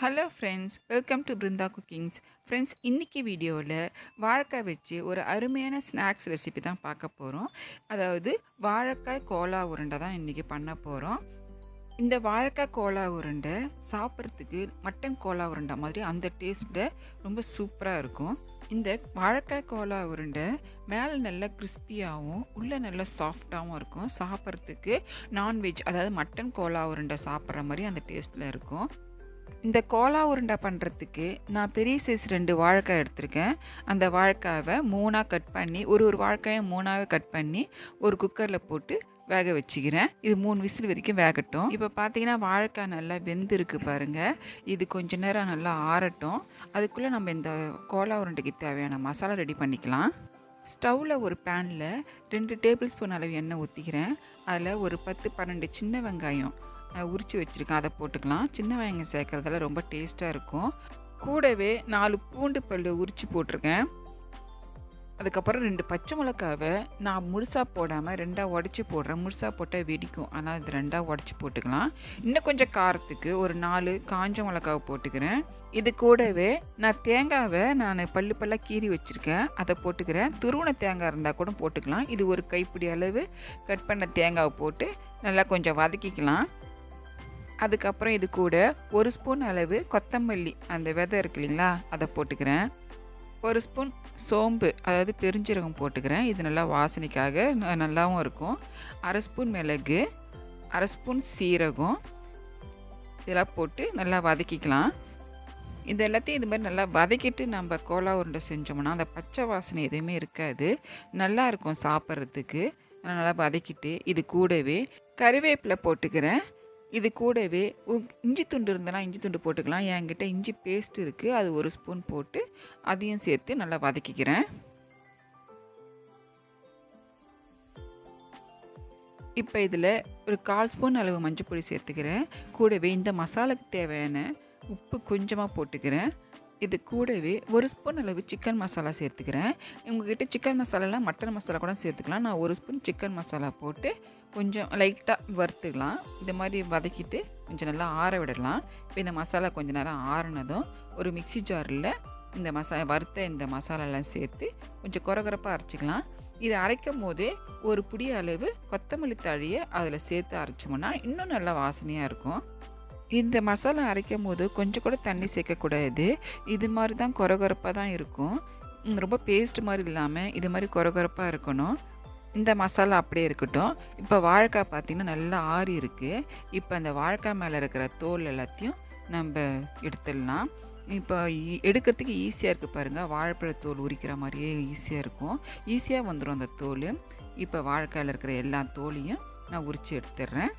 Hello friends welcome to Brinda cookings friends இன்றைக்கி வீடியோவில் வாழைக்காய் வச்சு ஒரு அருமையான ஸ்நாக்ஸ் ரெசிபி தான் பார்க்க போகிறோம் அதாவது வாழைக்காய் கோலா உருண்டை தான் இன்றைக்கி பண்ண போகிறோம் இந்த வாழைக்காய் கோலா உருண்டை சாப்பிட்றதுக்கு மட்டன் கோலா உருண்டை மாதிரி அந்த டேஸ்ட்டில் ரொம்ப சூப்பராக இருக்கும். இந்த வாழைக்காய் கோலா உருண்டை மேலே நல்லா கிறிஸ்பியாகவும் உள்ளே நல்லா சாஃப்டாகவும் இருக்கும். சாப்பிட்றதுக்கு நான்வெஜ் அதாவது மட்டன் கோலா உருண்டை சாப்பிட்ற மாதிரி அந்த டேஸ்ட்டில் இருக்கும். இந்த கோலா உருண்டை பண்ணுறதுக்கு நான் பெரிய சைஸ் ரெண்டு வாழைக்காய் எடுத்திருக்கேன். அந்த வாழைக்காவை மூணாக கட் பண்ணி ஒரு ஒரு வாழைக்காயை மூணாவே கட் பண்ணி ஒரு குக்கரில் போட்டு வேக வச்சுக்கிறேன். இது மூணு விசில் வரைக்கும் வேகட்டும். இப்போ பார்த்தீங்கன்னா வாழைக்காய் நல்லா வெந்திருக்கு பாருங்கள் இது கொஞ்ச நேரம் நல்லா ஆறட்டும். அதுக்குள்ளே நம்ம இந்த கோலா உருண்டைக்கு தேவையான மசாலா ரெடி பண்ணிக்கலாம். ஸ்டவ்வில் ஒரு பேனில் ரெண்டு டேபிள் ஸ்பூன் அளவு எண்ணெய் ஊற்றிக்கிறேன் அதில் ஒரு பத்து பன்னெண்டு சின்ன வெங்காயம் உரித்து வச்சுருக்கேன். அதை போட்டுக்கலாம். சின்ன வெங்காயம் சேர்க்குறதால ரொம்ப டேஸ்ட்டாக இருக்கும். கூடவே நாலு பூண்டு பல் உரித்து போட்டிருக்கேன். அதுக்கப்புறம் ரெண்டு பச்சை மிளகாவை நான் முழுசாக போடாமல் ரெண்டாக உடச்சி போடுறேன். முழுசாக போட்டால் வெடிக்கும். ஆனால் இது ரெண்டாக உடச்சி போட்டுக்கலாம். இன்னும் கொஞ்சம் காரத்துக்கு ஒரு நாலு காஞ்ச மிளகாவை போட்டுக்கிறேன். இது கூடவே நான் தேங்காவை நான் பல்லு பல்லாக கீறி வச்சுருக்கேன். அதை போட்டுக்கிறேன். துருவண தேங்காய் இருந்தால் கூட போட்டுக்கலாம். இது ஒரு கைப்பிடி அளவு கட் பண்ண தேங்காவை போட்டு நல்லா கொஞ்சம் வதக்கிக்கலாம். அதுக்கப்புறம் இது கூட ஒரு ஸ்பூன் அளவு கொத்தமல்லி. அந்த விதை இருக்கு இல்லைங்களா? அதை போட்டுக்கிறேன். ஒரு ஸ்பூன் சோம்பு அதாவது பெருஞ்சீரகம் போட்டுக்கிறேன். இது நல்லா வாசனைக்காக நல்லாவும் இருக்கும். அரை ஸ்பூன் மிளகு அரை ஸ்பூன் சீரகம். இதெல்லாம் போட்டு நல்லா வதக்கிக்கலாம். இது எல்லாத்தையும் இது மாதிரி நல்லா வதக்கிட்டு நம்ம கோலா உருண்டை செஞ்சோம்னா அந்த பச்சை வாசனை எதுவுமே இருக்காது. நல்லா இருக்கும் சாப்பிட்றதுக்கு. நல்லா வதக்கிட்டு இது கூடவே கறிவேப்பிலை போட்டுக்கிறேன். இது கூடவே இஞ்சி துண்டு இருந்தனா இஞ்சி துண்டு போட்டுக்கலாம். என்கிட்ட இஞ்சி பேஸ்ட் இருக்குது அது ஒரு ஸ்பூன் போட்டு அதையும் சேர்த்து நல்லா வதக்கிக்கிறேன். இப்போ இதில் ஒரு கால் ஸ்பூன் அளவு மஞ்சள் பொடி சேர்த்துக்கிறேன். கூடவே இந்த மசாலாக்கு தேவையான உப்பு கொஞ்சமாக போட்டுக்கிறேன். இது கூடவே ஒரு ஸ்பூன் அளவு சிக்கன் மசாலா சேர்த்துக்கிறேன். உங்கள்கிட்ட சிக்கன் மசாலாலாம் மட்டன் மசாலா கூட சேர்த்துக்கலாம். நான் ஒரு ஸ்பூன் சிக்கன் மசாலா போட்டு கொஞ்சம் லைட்டாக வறுத்துக்கலாம். இந்த மாதிரி வதக்கிட்டு கொஞ்சம் நல்லா ஆற விடலாம். இப்போ இந்த மசாலா கொஞ்சம் நேரம் ஆறுனதும் ஒரு மிக்சி ஜாரில் இந்த மசா வறுத்த இந்த மசாலாலாம் சேர்த்து கொஞ்சம் குறகுறப்பாக அரைச்சிக்கலாம். இதை அரைக்கும் போதே ஒரு புடி அளவு கொத்தமல்லி தழியை அதில் சேர்த்து அரைச்சோம்னா இன்னும் நல்லா வாசனையாக இருக்கும். இந்த மசாலா அரைக்கும் போது கொஞ்சம் கூட தண்ணி சேர்க்கக்கூடாது. இது மாதிரி தான் குறகுறப்பாக தான் இருக்கும். ரொம்ப பேஸ்ட் மாதிரி இல்லாமல் இது மாதிரி குறகுறப்பாக இருக்கணும். இந்த மசாலா அப்படியே இருக்கட்டும். இப்போ வாழைக்காய் பார்த்திங்கன்னா நல்லா ஆறி இருக்குது இப்போ அந்த வாழைக்காய் மேலே இருக்கிற தோல் எல்லாத்தையும் நம்ம எடுத்துடலாம். இப்போ எடுக்கிறதுக்கு ஈஸியாக இருக்குது பாருங்கள் வாழைப்பழ தோல் உரிக்கிற மாதிரியே ஈஸியாக இருக்கும். ஈஸியாக வந்துடும் அந்த தோல். இப்போ வாழைக்காயில் இருக்கிற எல்லா தோலையும் நான் உரித்து எடுத்துடுறேன்.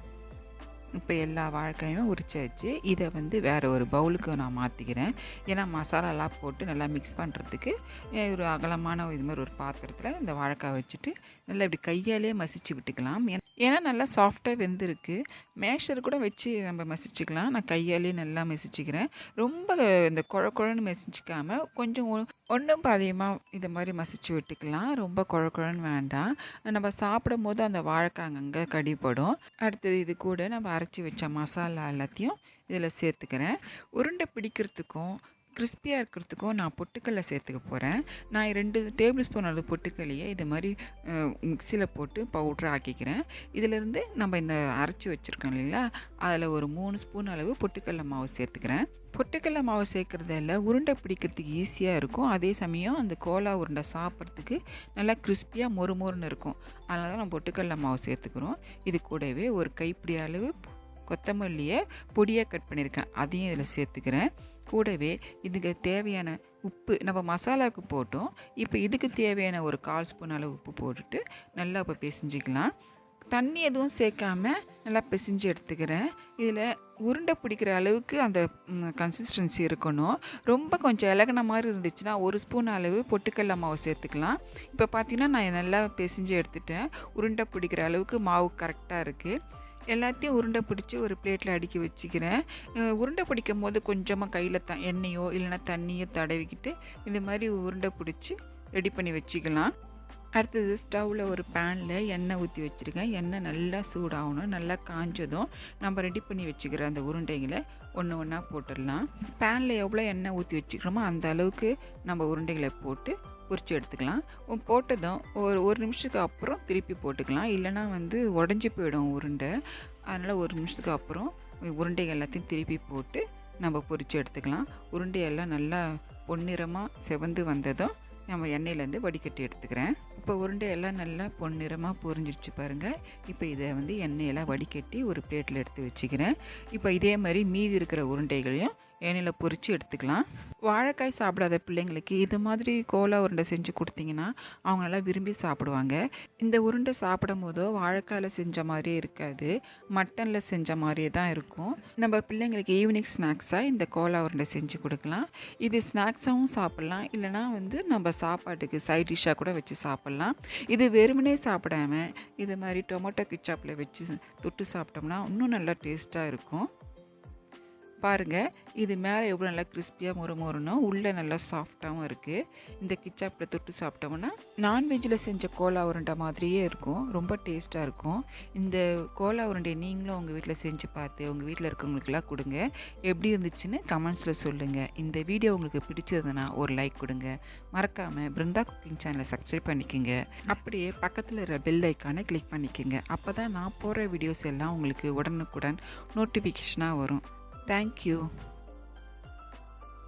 இப்போ எல்லா வாழைக்காயும் உரிச்சாச்சு. இதை வந்து வேறு ஒரு பவுலுக்கு நான் மாற்றிக்கிறேன் ஏன்னா மசாலாலாம் போட்டு நல்லா மிக்ஸ் பண்ணுறதுக்கு ஒரு அகலமான இது மாதிரி ஒரு பாத்திரத்தில் இந்த வாழைக்காய் வச்சுட்டு நல்லா இப்படி கையாலே மசிச்சு விட்டுக்கலாம். ஏன்னா நல்லா சாஃப்டாக வெந்திருக்கு. மேஷர் கூட வச்சு நம்ம மசிச்சுக்கலாம். நான் கையாலே நல்லா மசிச்சுக்கிறேன். ரொம்ப இந்த குழ குழன்னு மசிச்சிக்காமல் கொஞ்சம் ஒன்றும் பாதியமாக இதை மாதிரி மசிச்சு விட்டுக்கலாம். ரொம்ப குழக்குழன்னு வேண்டாம். நம்ம சாப்பிடும் போது அந்த வாழைக்காய் அங்கங்கே கடிப்படும் அடுத்தது இது கூட நம்ம அரைச்சி வச்ச மசாலா எல்லாத்தையும் இதில் சேர்த்துக்கிறேன். உருண்டை பிடிக்கிறதுக்கும் கிறிஸ்பியாக இருக்கிறதுக்கும் நான் பொட்டுக்கல்லை சேர்த்துக்க போகிறேன் நான் ரெண்டு டேபிள் ஸ்பூன் அளவு பொட்டுக்கல்லையே இது மாதிரி மிக்சியில் போட்டு பவுட்ரு ஆக்கிக்கிறேன். இதிலேருந்து நம்ம இந்த அரைச்சி வச்சுருக்கோம் இல்லைங்களா? அதில் ஒரு மூணு ஸ்பூன் அளவு பொட்டுக்கல்ல மாவு சேர்த்துக்கிறேன். பொட்டுக்கல்ல மாவு சேர்க்குறதில் உருண்டை பிடிக்கிறதுக்கு ஈஸியாக இருக்கும். அதே சமயம் அந்த கோலா உருண்டை சாப்பிட்றதுக்கு நல்லா கிறிஸ்பியாக மொறு மொறுன்னு இருக்கும். அதனால தான் நம்ம பொட்டுக்கல்ல மாவு சேர்த்துக்கிறோம். இது கூடவே ஒரு கைப்பிடி அளவு கொத்தமல்லியை பொடியாக கட் பண்ணியிருக்கேன். அதையும் இதில் சேர்த்துக்கிறேன். கூடவே இதுக்கு தேவையான உப்பு நம்ம மசாலாவுக்கு போட்டோம். இப்போ இதுக்கு தேவையான ஒரு கால் ஸ்பூன் அளவு உப்பு போட்டுட்டு நல்லா இப்போ பிசைஞ்சிக்கலாம். தண்ணி எதுவும் சேர்க்காம நல்லா பிசைஞ்சு எடுத்துக்கிறேன். இதில் உருண்டை பிடிக்கிற அளவுக்கு அந்த கன்சிஸ்டன்சி இருக்கணும். ரொம்ப கொஞ்சம் இலகின மாதிரி இருந்துச்சுன்னா ஒரு ஸ்பூன் அளவு பொட்டுக்கல்ல மாவு சேர்த்துக்கலாம். இப்போ பார்த்திங்கன்னா நான் நல்லா பிசைஞ்சு எடுத்துட்டேன். உருண்டை பிடிக்கிற அளவுக்கு மாவு கரெக்டாக இருக்குது எல்லாத்தையும் உருண்டை பிடிச்சி ஒரு பிளேட்டில் அடுக்கி வச்சுக்கிறேன். உருண்டை பிடிக்கும் போது கொஞ்சமாக கையில் த எண்ணெயோ இல்லைனா தண்ணியோ தடவிக்கிட்டு இந்த மாதிரி உருண்டை பிடிச்சி ரெடி பண்ணி வச்சுக்கலாம். அடுத்தது ஸ்டவ்வில் ஒரு பேனில் எண்ணெய் ஊற்றி வச்சுருக்கேன். எண்ணெய் நல்லா சூடாகணும் நல்லா காஞ்சதும் நம்ம ரெடி பண்ணி வச்சுக்கிற அந்த உருண்டைகளை ஒன்று ஒன்றா போட்டுடலாம். பேனில் எவ்வளோ எண்ணெய் ஊற்றி வச்சுக்கிறோமோ அந்த அளவுக்கு நம்ம உருண்டைகளை போட்டு பொறிச்சு எடுத்துக்கலாம். போட்டதும் ஒரு ஒரு நிமிஷத்துக்கு அப்புறம் திருப்பி போட்டுக்கலாம். இல்லைன்னா வந்து உடஞ்சி போயிடும் உருண்டை. அதனால் ஒரு நிமிஷத்துக்கு அப்புறம் உருண்டை எல்லாத்தையும் திருப்பி போட்டு நம்ம பொறிச்சு எடுத்துக்கலாம். உருண்டையெல்லாம் நல்லா பொன்னிறமாக செவந்து வந்ததும் நம்ம எண்ணெயிலேருந்து வடிகட்டி எடுத்துக்கிறேன். இப்போ உருண்டையெல்லாம் நல்லா பொன்னிறமாக பொரிஞ்சிருச்சு பாருங்கள் இப்போ இதை வந்து எண்ணெயெல்லாம் வடிகட்டி ஒரு பிளேட்டில் எடுத்து வச்சுக்கிறேன். இப்போ இதே மாதிரி மீதி இருக்கிற உருண்டைகளையும் எண்ணெயில் பொரித்து எடுத்துக்கலாம். வாழைக்காய் சாப்பிடாத பிள்ளைங்களுக்கு இது மாதிரி கோலா உருண்டை செஞ்சு கொடுத்தீங்கன்னா அவங்க நல்லா விரும்பி சாப்பிடுவாங்க. இந்த உருண்டை சாப்பிடும் போதோ வாழைக்காயில் செஞ்ச மாதிரியே இருக்காது. மட்டனில் செஞ்ச மாதிரியே தான் இருக்கும். நம்ம பிள்ளைங்களுக்கு ஈவினிங் ஸ்நாக்ஸாக இந்த கோலா உருண்டை செஞ்சு கொடுக்கலாம். இது ஸ்நாக்ஸாகவும் சாப்பிட்லாம். இல்லைனா வந்து நம்ம சாப்பாட்டுக்கு சைட் டிஷ்ஷாக கூட வச்சு சாப்பிட்லாம். இது வெறுமனே சாப்பிடாம இது மாதிரி டொமேட்டோ கிச்சாப்பில் வச்சு தொட்டு சாப்பிட்டோம்னா இன்னும் நல்லா டேஸ்ட்டாக இருக்கும். பாருங்கள் இது மேலே எவ்வளோ நல்லா கிறிஸ்பியாக மொறு மொறுனும் உள்ளே நல்லா சாஃப்டாகவும் இருக்குது இந்த கிச்சாப்பில் தொட்டு சாப்பிட்டோம்னா நான்வெஜ்ஜில் செஞ்ச கோலா உருண்டை மாதிரியே இருக்கும். ரொம்ப டேஸ்ட்டாக இருக்கும். இந்த கோலா உருண்டை நீங்களும் உங்கள் வீட்டில் செஞ்சு பார்த்து உங்கள் வீட்டில் இருக்கவங்களுக்கெல்லாம் கொடுங்க. எப்படி இருந்துச்சுன்னு கமெண்ட்ஸில் சொல்லுங்கள் இந்த வீடியோ உங்களுக்கு பிடிச்சதுன்னா ஒரு லைக் கொடுங்க. மறக்காமல் பிருந்தா குக்கிங் சேனலை சப்ஸ்கிரைப் பண்ணிக்கோங்க. அப்படியே பக்கத்தில் இருக்கிற பெல் ஐக்கானை கிளிக் பண்ணிக்கோங்க. அப்போ தான் நான் போகிற வீடியோஸ் எல்லாம் உங்களுக்கு உடனுக்குடன் நோட்டிஃபிகேஷனாக வரும். தேங்க்யூ